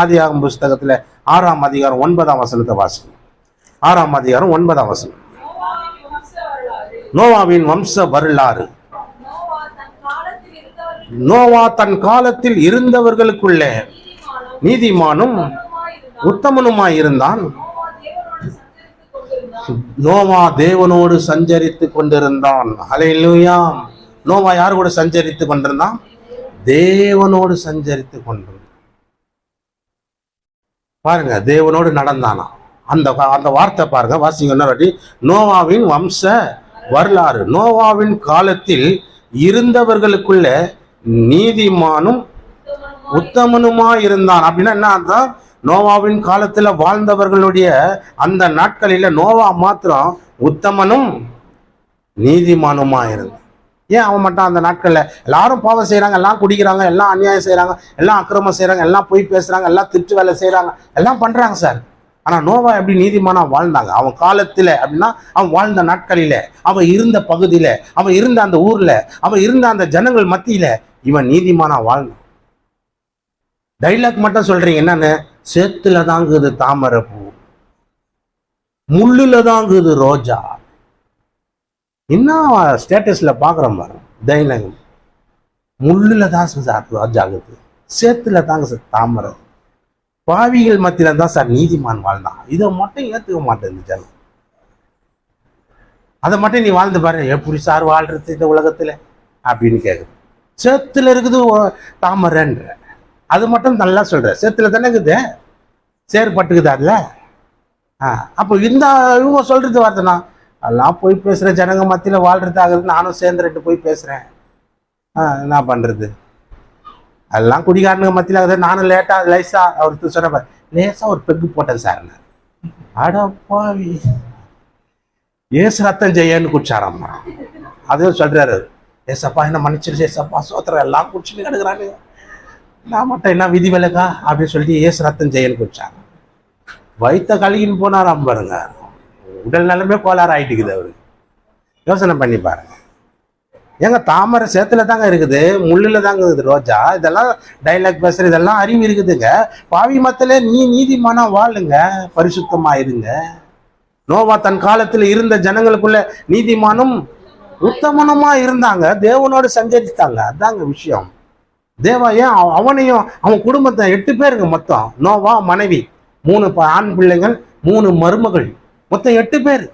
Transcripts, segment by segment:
ஆதியாகம் புஸ்தகத்துல ஆறாம் அதிகாரம் ஒன்பதாம் வசனத்தை வாசிங்க. ஆறாம் அதிகாரம் ஒன்பதாம் வசனம். நோவாவின் வம்ச வரலாறு. நோவா தன் காலத்தில் இருந்தவர்களுக்குள்ள இருந்தவர்களுக்குள்ளே நீதிமானும் உத்தமனுமாய் இருந்தான். நோவா தேவனோடு சஞ்சரித்துக் கொண்டிருந்தான். நோவா சஞ்சரித்து கொண்டிருந்தான் நோவா யார் கூட சஞ்சரித்து கொண்டிருந்தான்? தேவனோடு சஞ்சரித்து கொண்டிருந்தான். பாருங்க தேவனோடு நடந்தானா? அந்த அந்த வார்த்தை பாருங்க வாசிங்க இன்னொரு நோவாவின் வம்ச வரலாறு. நோவாவின் காலத்தில் இருந்தவர்களுக்குள்ள நீதிமானும் உத்தமனுமா இருந்தான். அப்படின்னா என்ன அர்த்தம்? நோவாவின் காலத்துல வாழ்ந்தவர்களுடைய அந்த நாட்களில நோவா மாத்திரம் உத்தமனும் நீதிமானுமா இருந்தான். ஏன் அவன் மட்டும் அந்த நாட்களில்? எல்லாரும் பாவம் செய்கிறாங்க எல்லாம் குடிக்கிறாங்க எல்லாம் அநியாயம் செய்கிறாங்க எல்லாம் அக்கிரமம் செய்கிறாங்க எல்லாம் போய் பேசுகிறாங்க எல்லாம் திருட்டு வேலை செய்கிறாங்க எல்லாம் பண்ணுறாங்க சார். ஆனால் நோவா எப்படி நீதிமானாக வாழ்ந்தாங்க? அவன் காலத்தில் அப்படின்னா அவன் வாழ்ந்த நாட்களில் அவன் இருந்த பகுதியில் அவன் இருந்த அந்த ஊரில் அவன் இருந்த அந்த ஜனங்கள் மத்தியில் இவன் நீதிமானாக வாழ்ந்தான். டைலாக் மட்டும் சொல்கிறீங்க என்னன்னு? சேத்துல தாங்குது தாமரை பூ முள்ளுல தாங்குது ரோஜா. என்ன ஸ்டேட்டஸ்ல பாக்குறோம் பாரு டைலாக் முள்ளுல தான் சார் ரோஜா ஆகுது சேத்துல தாங்க சார் தாமரை. பாவிகள் மத்தியில தான் சார் நீதிமான் வாழ்ந்தான் இதை மட்டும் ஏத்துக்க மாட்டேன் ஜனம். அதை மட்டும் நீ வாழ்ந்து பாரு எப்படி சார் வாழ்றது இந்த உலகத்துல அப்படின்னு கேட்குது சேத்துல இருக்குது ஓ- தாமரைன்ற. அது மட்டும் நல்லா சொல்ற. சேத்துல தானே இருக்குது? சேர் பட்டுக்குது அதுல. ஆ அப்போ இந்த இவங்க சொல்றது வார்த்தைனா எல்லாம் போய் பேசுகிற ஜனங்க மத்தியில் வாழ்றது ஆகுது நானும் சேர்ந்துட்டு போய் பேசுகிறேன் ஆ என்ன பண்ணுறது எல்லாம் குடிகாரனுங்க மத்தியில் ஆகுது நானும் லேட்டாக லேசாக அவர் சொன்ன லேசாக ஒரு பெக்கு போட்டேன் சார் அடப்பாவி ஏசு ரத்தம் ஜெயன்னு குடிச்சாராம்மா. அதையும் சொல்கிறாரு ஏசப்பா என்ன மன்னிச்சிருச்சு ஏசப்பா. சோத்திரம் எல்லாம் குடிச்சுன்னு கிடக்குறானுங்க. நான் மட்டும் என்ன விதி விலக்கா? அப்படின்னு சொல்லிட்டு ஏசு ரத்தம் ஜெயன்னு குடிச்சாங்க வயித்த கழுகின்னு போனாராம் பாருங்க. உடல் நலமே கோளாறு ஆயிட்டுக்குது அவருக்கு யோசனை பண்ணி பாருங்க. ஏங்க தாமரை சேத்துல தாங்க இருக்குது முள்ளில் தாங்க இருக்குது ரோஜா. இதெல்லாம் டைலாக் பேசுற இதெல்லாம் அறிவு இருக்குதுங்க. பாவி மத்தில நீ நீதிமானா வாழுங்க பரிசுத்தமா இருங்க. நோவா தன் காலத்துல இருந்த ஜனங்களுக்குள்ள நீதிமானும் உத்தமனமா இருந்தாங்க. தேவனோடு சஞ்சரித்தாங்க. அதாங்க விஷயம். தேவா ஏன் அவனையும் அவன் குடும்பத்தை எட்டு பேருங்க மொத்தம். நோவா மனைவி மூணு ஆண் பிள்ளைகள் மூணு மருமகள். மொத்தம் எட்டு பேர்.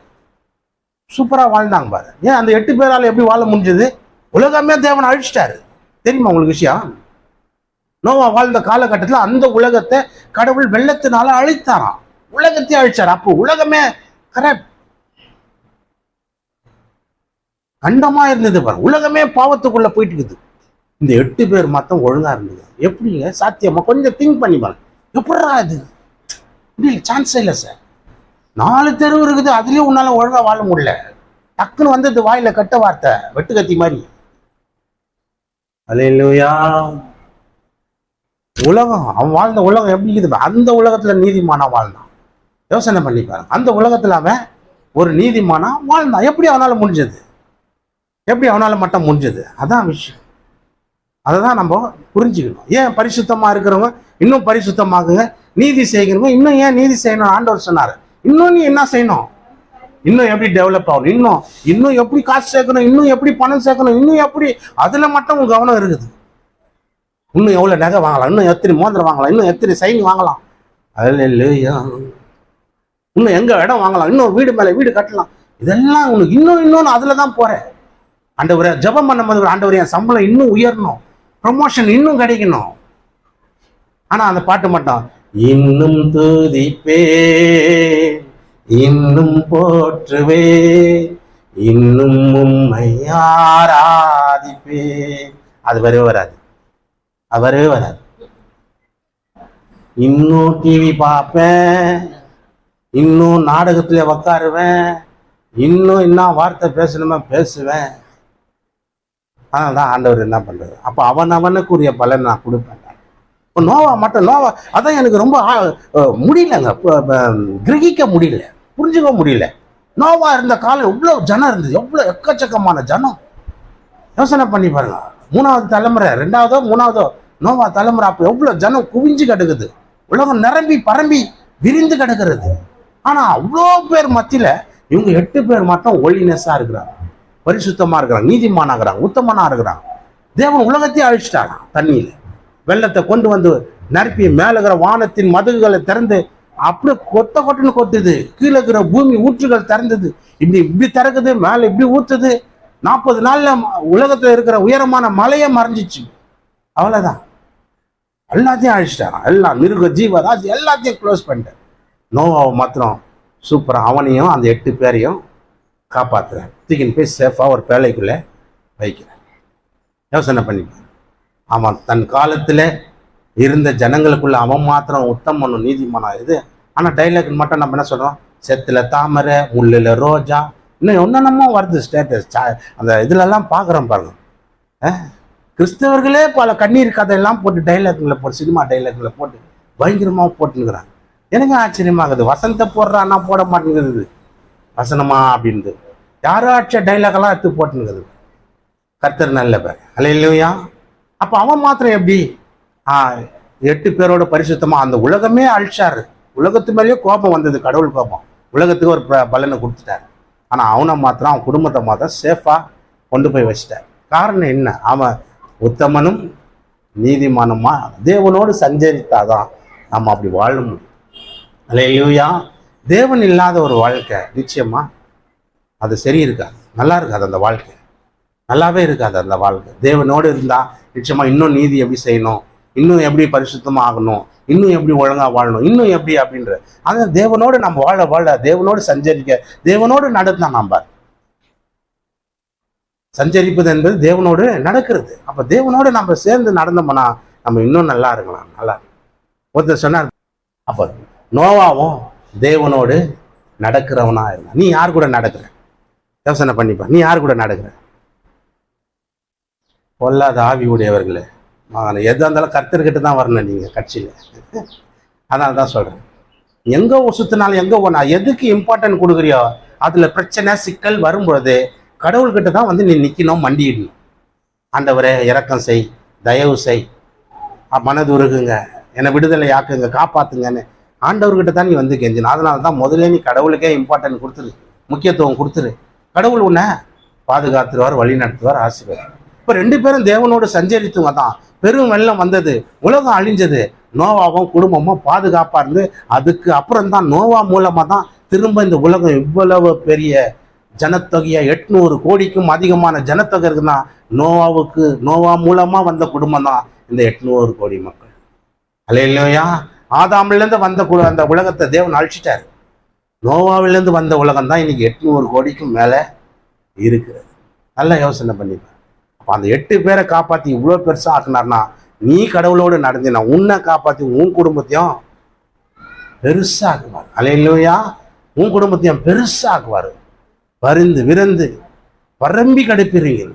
சூப்பரா வாழ்ந்தாங்க பாரு. ஏன் அந்த எட்டு பேரால எப்படி வாழ முடிஞ்சது? உலகமே தேவன் அழிச்சிட்டாரு. தெரியுமா உங்களுக்கு விஷயம்? நோவா வாழ்ந்த காலகட்டத்தில் அந்த உலகத்தை கடவுள் வெள்ளத்தினால அழித்தாராம். உலகத்தையே அழிச்சார். அப்போ உலகமே கரெக்ட் கண்டமா இருந்தது பாரு. உலகமே பாவத்துக்குள்ள போயிட்டு இருக்குது இந்த எட்டு பேர் மாத்தம் ஒழுங்கா இருந்தது. எப்படிங்க? சாத்தியமா? கொஞ்சம் திங்க் பண்ணி பாருங்க. எப்படா இது? சான்ஸ் சான்ஸே இல்லை சார் நாலு தெருவு இருக்குது அதுலயும் உன்னால ஒழுங்கா வாழ முடியல. டக்குன்னு வந்தது வாயில கட்ட வார்த்தை வெட்டு கத்தி மாதிரி. அல்லேலூயா உலகம் அவன் வாழ்ந்த உலகம் எப்படி இருக்குது அந்த உலகத்துல நீதிமானா வாழ்ந்தான். யோசனை பண்ணி பாருங்க. அந்த உலகத்துல அவன் ஒரு நீதிமானா வாழ்ந்தான். எப்படி அவனால முடிஞ்சது? எப்படி அவனால மட்டும் முடிஞ்சது? அதான் விஷயம். அதை தான் நம்ம புரிஞ்சுக்கணும். ஏன் பரிசுத்தமா இருக்கிறவங்க இன்னும் பரிசுத்தமாகுங்க? நீதி செய்கிறவங்க இன்னும் ஏன் நீதி செய்யணும் ஆண்டவர் சொன்னாரு? இன்னும் நீ என்ன செய்யணும்? இன்னும் எப்படி டெவலப் ஆகணும்? இன்னும் இன்னும் எப்படி காசு சேர்க்கணும்? இன்னும் எப்படி பணம் சேர்க்கணும்? இன்னும் எப்படி? அதுல மட்டும் உங்க கவனம் இருக்குது. இன்னும் எவ்வளோ நகை வாங்கலாம்? இன்னும் எத்தனை மோதிரம் வாங்கலாம்? இன்னும் எத்தனை சைன் வாங்கலாம்? அதில் இல்லையா இன்னும் எங்கே இடம் வாங்கலாம்? இன்னும் வீடு மேலே வீடு கட்டலாம். இதெல்லாம் உனக்கு இன்னும் இன்னொன்று அதில் தான் போகிறேன் ஆண்டவரே ஜபம் பண்ணும்போது ஆண்டவர் என் சம்பளம் இன்னும் உயரணும். ப்ரொமோஷன் இன்னும் கிடைக்கணும். ஆனால் அந்த பாட்டு மட்டும் இன்னும் துதிப்பே இன்னும் போற்றுவே இன்னும் உம்மை ஆராதிப்பே அது வரவே வராது. அது வரவே வராது. இன்னும் டிவி பார்ப்பேன். இன்னும் நாடகத்துல உக்காருவேன். இன்னும் என்ன வார்த்தை பேசணுமா பேசுவேன். அதனால தான் ஆண்டவர் என்ன பண்ணுறது அப்போ அவன் அவனுக்குரிய பலன் நான் கொடுப்பேன். இப்போ நோவா மட்டும் நோவா அதான் எனக்கு ரொம்ப முடியலங்க. கிரகிக்க முடியல. புரிஞ்சுக்க முடியல. நோவா இருந்த காலம் எவ்வளோ ஜனம் இருந்தது? எவ்வளோ எக்கச்சக்கமான ஜனம். யோசனை பண்ணி பாருங்க. மூணாவது தலைமுறை ரெண்டாவதோ மூணாவதோ நோவா தலைமுறை அப்போ எவ்வளோ ஜனம் குவிஞ்சு கிடக்குது. உலகம் நிரம்பி பரம்பி விரிந்து கிடக்கிறது. ஆனால் அவ்வளோ பேர் மத்தியில் இவங்க எட்டு பேர் மட்டும் ஒல்லினஸாக இருக்கிறாங்க. பரிசுத்தமாக இருக்கிறாங்க நீதிமானாக இருக்கிறாங்க உத்தமனாக இருக்கிறாங்க. தேவன் உலகத்தையே அழிச்சிட்டாராம் தண்ணியில். வெள்ளத்தை கொண்டு வந்து நிரப்பி மேலே இருக்கிற வானத்தின் மதுகுகளை திறந்து அப்படியே கொத்த கொட்டனு கொட்டுது கீழே இருக்கிற பூமி ஊற்றுகள் திறந்தது. இப்படி இப்படி திறக்குது மேலே இப்படி ஊற்றுது நாற்பது நாளில் உலகத்தில் இருக்கிற உயரமான மலையே மறைஞ்சிச்சு. அவ்வளோதான் எல்லாத்தையும் அழிச்சிட்டான். எல்லாம் மிருக ஜீவராசி எல்லாத்தையும் க்ளோஸ் பண்ணிட்டேன். நோவாவை மாத்திரம் சூப்பராக அவனையும் அந்த எட்டு பேரையும் காப்பாற்றுறேன் தூக்கின்னு போய் சேஃபாக ஒரு பேழைக்குள்ளே வைக்கிறேன். யோசனை பண்ணிப்பேன் அவன் தன் காலத்தில் இருந்த ஜனங்களுக்குள்ள அவன் மாத்திரம் உத்தமனும் நீதிமானம் இது. ஆனால் டைலாக் மட்டும் நம்ம என்ன சொல்கிறோம் செத்துல தாமரை முள்ளில் ரோஜா இன்னும் என்னென்னமோ வருது ஸ்டேட்டஸ் அந்த இதுலெல்லாம் பார்க்குறோம் பாருங்க. கிறிஸ்தவர்களே பல கண்ணீர் கதையெல்லாம் போட்டு டைலாக்ல போட்டு சினிமா டைலாக்ல போட்டு பயங்கரமாக போட்டுனுக்குறாங்க எனக்கு ஆச்சரியமாகுது வசந்த போடுறான்னா போட மாட்டேங்குது வசனமா அப்படின்ட்டு யாரோ அடிச்ச டைலாகெல்லாம் எடுத்து போட்டுனுக்குது கர்த்தர் நல்ல பேர் அல்லையா அப்போ அவன் மாத்திரம் எப்படி? எட்டு பேரோட பரிசுத்தமா? அந்த உலகமே அழிச்சாரு. உலகத்து மேலேயே கோபம் வந்தது கடவுள் கோபம். உலகத்துக்கு ஒரு ப- பலனை கொடுத்துட்டாரு. ஆனால் அவனை மாத்திரம் அவன் குடும்பத்தை மாத்திரம் சேஃபாக கொண்டு போய் வச்சிட்டார். காரணம் என்ன? அவன் உத்தமனும் நீதிமானுமா? தேவனோடு சஞ்சரித்தாதான் நம்ம அப்படி வாழ முடியும். அல்லையா தேவன் இல்லாத ஒரு வாழ்க்கை நிச்சயமா? அது சரி இருக்காது நல்லா இருக்காது அந்த வாழ்க்கை. நல்லாவே இருக்காது அந்த வாழ்க்கை. தேவனோடு இருந்தால் நிச்சயமா இன்னும் நீதி எப்படி செய்யணும்? இன்னும் எப்படி பரிசுத்தமா ஆகணும்? இன்னும் எப்படி ஒழுங்கா வாழணும்? இன்னும் எப்படி அப்படின்ற அந்த தேவனோடு நம்ம வாழ வாழ தேவனோடு சஞ்சரிக்க தேவனோடு நடத்தினா நம்ப சஞ்சரிப்பது என்பது தேவனோடு நடக்கிறது. அப்போ தேவனோடு நம்ம சேர்ந்து நடந்தோம்னா நம்ம இன்னும் நல்லா இருக்கலாம் நல்லா ஒருத்தர் சொன்னார் அப்ப நோவாவும் தேவனோடு நடக்கிறவனா இருந்தான். நீ யார் கூட நடக்கிற? யோசனை பண்ணிப்பா. நீ யார் கூட நடக்கிற? பொல்லாத ஆவி உடையவர்களே. எதாக இருந்தாலும் கர்த்தர்கிட்ட தான் வரணும் நீங்கள் கட்சியில். அதனால தான் சொல்கிறேன் எங்க சுற்றினாலும் எங்கே போனா எதுக்கு இம்பார்ட்டன்ட் கொடுக்குறியோ அதில் பிரச்சனை சிக்கல் வரும்பொழுது கடவுள்கிட்ட தான் வந்து நீ நிற்கணும் மண்டிடணும் ஆண்டவரே இறக்கம் செய் தயவு செய். மனது மனதுருகுங்க என்னை விடுதலை ஆக்குங்க காப்பாத்துங்கன்னு ஆண்டவர்கிட்ட தான் நீ வந்து கெஞ்சணும் அதனால தான் முதல்ல நீ கடவுளுக்கே இம்பார்ட்டன்ட் கொடுத்துரு முக்கியத்துவம் கொடுத்துரு. கடவுள் உன்னை பாதுகாத்துருவார் வழி நடத்துவார் ஆசீர்வாதம் இப்போ ரெண்டு பேரும் தேவனோடு சஞ்சரித்தவங்க தான் பெரும் வெள்ளம் வந்தது உலகம் அழிஞ்சது. நோவாவும் குடும்பமும் பாதுகாப்பாக இருந்து அதுக்கு அப்புறம் தான் நோவா மூலமாக தான் திரும்ப இந்த உலகம் இவ்வளவு பெரிய ஜனத்தொகையாக எட்நூறு கோடிக்கும் அதிகமான ஜனத்தொகை இருக்குன்னா நோவாவுக்கு நோவா மூலமாக வந்த குடும்பம் தான் இந்த எட்நூறு கோடி மக்கள். அல்ல இல்லையா ஆதாமிலேருந்து வந்த குழு அந்த உலகத்தை தேவன் அழிச்சிட்டாரு. நோவாவிலேருந்து வந்த உலகம் தான் இன்னைக்கு எட்நூறு கோடிக்கும் மேலே இருக்கிறது. நல்ல யோசனை பண்ணிப்பேன் அப்போ அந்த எட்டு பேரை காப்பாற்றி இவ்வளோ பெருசா ஆக்குனார்னா நீ கடவுளோடு நடந்தினா உன்னை காப்பாத்தி உன் குடும்பத்தையும் பெருசாக்குவார் அலையிலோயா உன் குடும்பத்தையும் பெருசாக்குவார் பருந்து விருந்து பரம்பி கடுப்பீர்கள்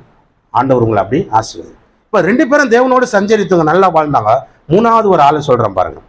ஆண்டவர் உங்களை அப்படி ஆசிர்வது இப்போ ரெண்டு பேரும் தேவனோடு சஞ்சரித்தவங்க நல்லா வாழ்ந்தாங்க. மூணாவது ஒரு ஆளை சொல்றேன் பாருங்க.